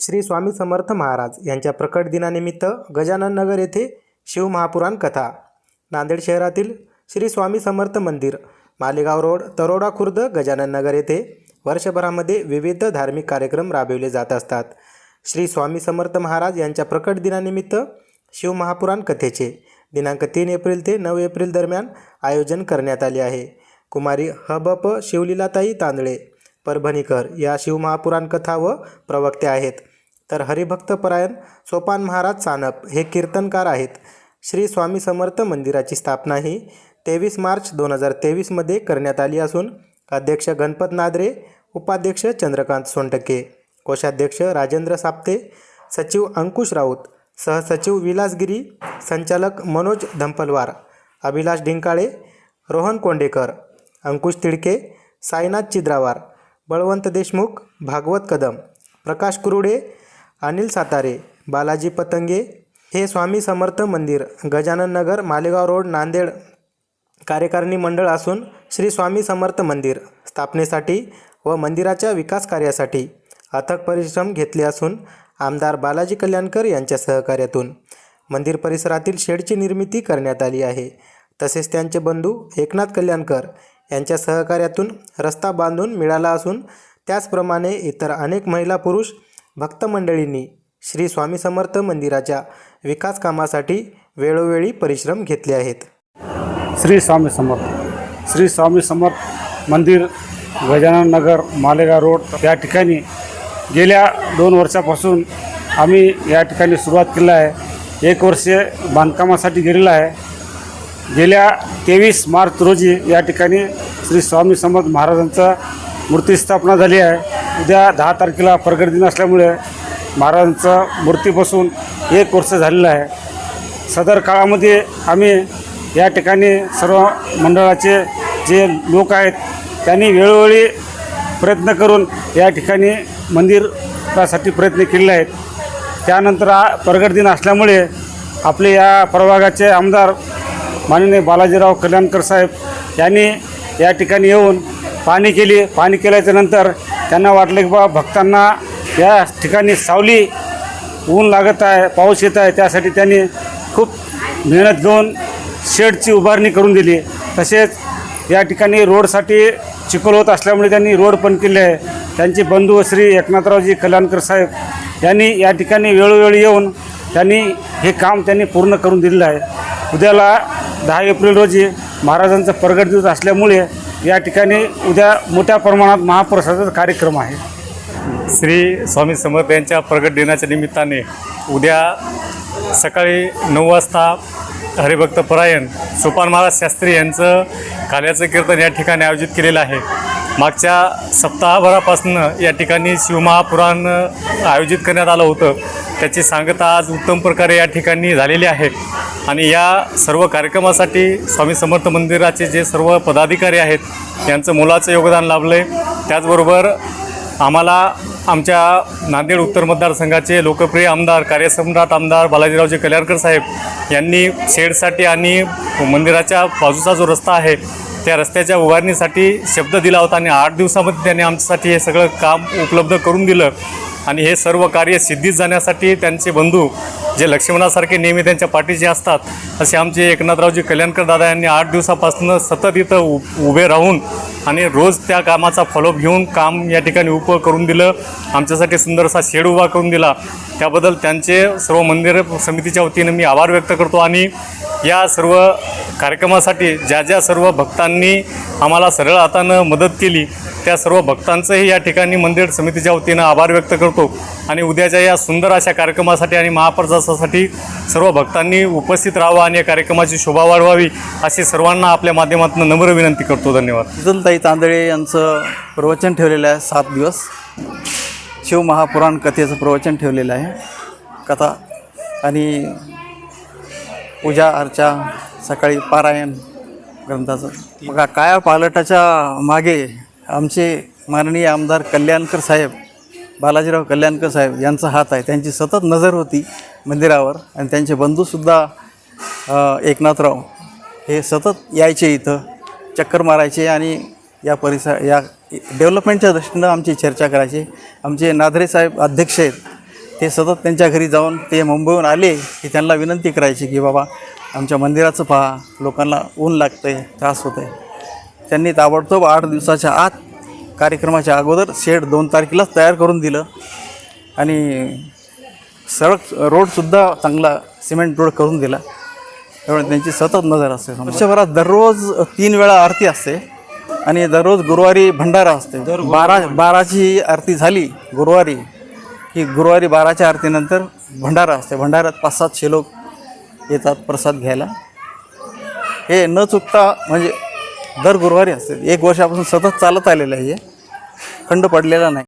श्री स्वामी समर्थ महाराज यांच्या प्रकट दिनानिमित्त गजानन नगर येथे शिवमहापुराण कथा नांदेड शहरातील श्री स्वामी समर्थ मंदिर मालेगाव रोड तरोडा खुर्द गजानन नगर येथे वर्षभरामध्ये विविध धार्मिक कार्यक्रम राबविले जात असतात. श्री स्वामी समर्थ महाराज यांच्या प्रकट दिनानिमित्त शिवमहापुराण कथेचे दिनांक तीन एप्रिल ते नऊ एप्रिल दरम्यान आयोजन करण्यात आले आहे. कुमारी हबप शिवलीलाताई तांदळे परभणीकर या शिवमहापुराण कथा व प्रवक्त्या आहेत. तर हरिभक्तपरायण सोपान महाराज सानप हे कीर्तनकार आहेत. श्री स्वामी समर्थ मंदिराची स्थापना ही तेवीस मार्च दोन हजार तेवीसमध्ये करण्यात आली असून अध्यक्ष गणपत नादरे उपाध्यक्ष चंद्रकांत सोनटके कोषाध्यक्ष राजेंद्र साप्ते सचिव अंकुश राऊत सहसचिव विलासगिरी संचालक मनोज धंपलवार अभिलाष डिंकाळे रोहन कोंडेकर अंकुश तिडके साईनाथ चिद्रावार बळवंत देशमुख भागवत कदम प्रकाश कुरुडे अनिल सातारे बालाजी पतंगे हे स्वामी समर्थ मंदिर गजानन नगर मालेगाव रोड नांदेड कार्यकारिणी मंडळ असून श्री स्वामी समर्थ मंदिर स्थापनेसाठी व मंदिराच्या विकास कार्यासाठी अथक परिश्रम घेतले असून आमदार बालाजी कल्याणकर यांच्या सहकार्यातून मंदिर परिसरातील शेडची निर्मिती करण्यात आली आहे. तसेच त्यांचे बंधू एकनाथ कल्याणकर यांच्या सहकार्यातून रस्ता बांधून मिळाला असून त्याचप्रमाणे इतर अनेक महिला पुरुष भक्त मंडळींनी श्री स्वामी समर्थ मंदिराच्या विकास कामासाठी वेळोवेळी परिश्रम घेतले आहेत. श्री स्वामी समर्थ. श्री स्वामी समर्थ मंदिर गजानन नगर मालेगाव रोड या ठिकाणी गेल्या दोन वर्षापासून आम्ही या ठिकाणी सुरुवात केलं आहे. एक वर्ष बांधकामासाठी गेलेलं आहे. गेल्या तेवीस मार्च रोजी या ठिकाणी श्री स्वामी समर्थ महाराजांचा मूर्ती स्थापना झाली आहे. उद्या दहा तारखेला प्रगट दिन असल्यामुळे महाराजांचा मूर्ती बसून एक वर्ष झालेलं आहे. सदर काळामध्ये आम्ही या ठिकाणी सर्व मंडळाचे जे लोक आहेत त्यांनी वेळोवेळी प्रयत्न करून या ठिकाणी मंदिरासाठी प्रयत्न केलेले आहेत. त्यानंतर हा प्रगट दिन असल्यामुळे आपले या प्रभागाचे आमदार माननीय बालाजीराव कल्याणकर साहेब यांनी या ठिकाणी येऊन पाणी केली. पाणी केल्याच्यानंतर त्यांना वाटलं की बा भक्तांना या ठिकाणी सावली ऊन लागत आहे पाऊस येत आहे त्यासाठी त्यांनी खूप मेहनत घेऊन शेडची उभारणी करून दिली. तसेच या ठिकाणी रोडसाठी चिखल होत असल्यामुळे त्यांनी रोड पण केले. आहे त्यांचे बंधू श्री एकनाथरावजी कल्याणकर साहेब यांनी या ठिकाणी वेळोवेळी येऊन त्यांनी हे काम त्यांनी पूर्ण करून दिलेलं आहे. उद्याला दहा एप्रिल रोजी महाराजांचा प्रगट दिवस असल्यामुळे या ठिकाणी उद्या मोठ्या प्रमाणात महाप्रसादाचा कार्यक्रम आहे. श्री स्वामी समर्थ यांच्या प्रगट दिनाच्या निमित्ताने उद्या सकाळी नऊ वाजता हरिभक्त परायण सोपान महाराज शास्त्री यांचं काल्याचं कीर्तन या ठिकाणी आयोजित केलेलं आहे. मागच्या सप्ताहभरापासनं या ठिकाणी शिवमहापुराण आयोजित करण्यात आलं होतं. त्याची सांगता आज उत्तम प्रकारे या ठिकाणी झालेली आहे. आणि या सर्व कार्यक्रमासाठी स्वामी समर्थ मंदिराचे जे सर्व पदाधिकारी आहेत यांचं मोलाचं योगदान लाभलं आहे त्याचबरोबर आम्हाला आमच्या नांदेड उत्तर मतदारसंघाचे लोकप्रिय आमदार कार्यसम्राट आमदार बालाजीरावजी कल्याणकर साहेब यांनी शेडसाठी आणि मंदिराच्या बाजूचा जो रस्ता आहे त्या रस्त्याच्या उभारणीसाठी शब्द दिला होता आणि आठ दिवसामध्ये त्यांनी आमच्यासाठी हे सगळं काम उपलब्ध करून दिलं. आणि हे सर्व कार्य सिद्धीत जाण्यासाठी त्यांचे बंधू जे लक्ष्मणासारखे नेहमी त्यांच्या पाठीचे असतात असे आमचे एकनाथरावजी कल्याणकर दादा यांनी आठ दिवसापासून सतत इथं उ उभे राहून आणि रोज त्या कामाचा फॉलोअप घेऊन काम या ठिकाणी उप करून दिलं. आमच्यासाठी सुंदरसा शेड उभा करून दिला. त्याबद्दल त्यांचे सर्व मंदिर समितीच्या वतीनं मी आभार व्यक्त करतो आणि या सर्व कार्यक्रमासाठी ज्या ज्या सर्व भक्तांनी आम्हाला सरळ हातानं मदत केली त्या सर्व भक्तांचंही या ठिकाणी मंदिर समितीच्या वतीनं आभार व्यक्त करतो. आणि उद्याच्या या सुंदर अशा कार्यक्रमासाठी आणि महाप्रसादासाठी सर्व भक्तांनी उपस्थित राहावं आणि या कार्यक्रमाची शोभा वाढवावी अशी सर्वांना आपल्या माध्यमातून नम्र विनंती करतो. धन्यवाद. विजलताई तांदळे यांचं प्रवचन ठेवलेलं आहे सात दिवस. शिवमहापुराण कथेचं प्रवचन ठेवलेलं आहे. कथा आणि पूजा अर्चा सकाळी पारायण ग्रंथाचं. बघा काया पालटाच्या मागे आमचे माननीय आमदार कल्याणकर साहेब बालाजीराव कल्याणकर साहेब यांचा हात आहे. त्यांची सतत नजर होती मंदिरावर आणि त्यांचे बंधूसुद्धा एकनाथराव हे सतत यायचे इथं चक्कर मारायचे आणि या परिसर या डेव्हलपमेंटच्या दृष्टीनं आमची चर्चा करायची. आमचे नाधरे साहेब अध्यक्ष आहेत. ते सतत त्यांच्या घरी जाऊन ते मुंबईहून आले की त्यांना विनंती करायची की बाबा आमच्या मंदिराचं पहा लोकांना ऊन लागतं आहे त्रास होत आहे त्यांनी ताबडतोब आठ दिवसाच्या आत कार्यक्रमाच्या अगोदर शेड दोन तारखेलाच तयार करून दिलं. आणि सडक रोडसुद्धा चांगला सिमेंट रोड करून दिला. त्यामुळे त्यांची सतत नजर असते वर्षभरात दररोज तीन वेळा आरती असते. आणि दररोज गुरुवारी भंडारा असते. बारा बाराची आरती झाली गुरुवारी. की गुरुवारी बाराच्या आरतीनंतर भंडारा असते. भंडाऱ्यात पाच सातशे लोक येतात प्रसाद घ्यायला. हे न चुकता म्हणजे दर गुरुवारी असते. एक वर्षापासून सतत चालत आलेलं आहे हे. खंड पडलेला नाही.